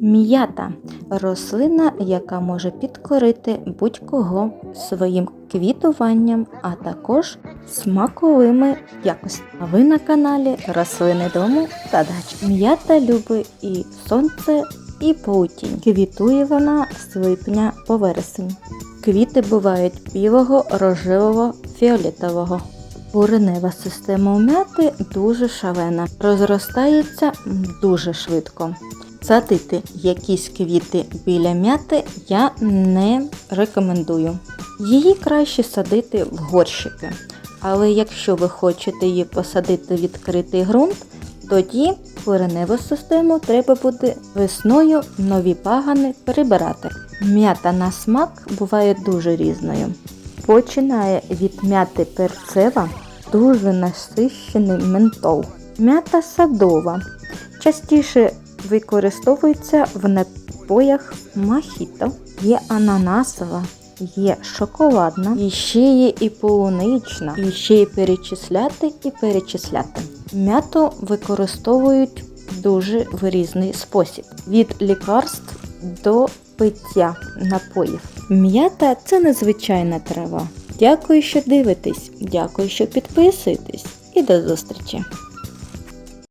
М'ята рослина, яка може підкорити будь-кого своїм квітуванням, а також смаковими якостями. А ви на каналі Рослини дому та дач. М'ята любить і сонце, і паутінь. Квітує вона з липня по вересень. Квіти бувають білого, рожевого, фіолетового. Коренева система м'яти дуже шалена, розростається дуже швидко. Садити якісь квіти біля м'яти я не рекомендую. Її краще садити в горщики. Але якщо ви хочете її посадити в відкритий ґрунт, тоді кореневу систему треба буде весною нові пагани прибирати. М'ята на смак буває дуже різною. Починає від м'яти перцева, дуже насищений ментол. М'ята садова. Частіше використовується в напоях мохіто. Є ананасова, є шоколадна, і ще є і полунична, і ще є перечисляти і перечисляти. М'яту використовують дуже в різний спосіб: від лікарств до пиття напоїв. М'ята це незвичайна трава. Дякую, що дивитесь, дякую, що підписуєтесь, і до зустрічі!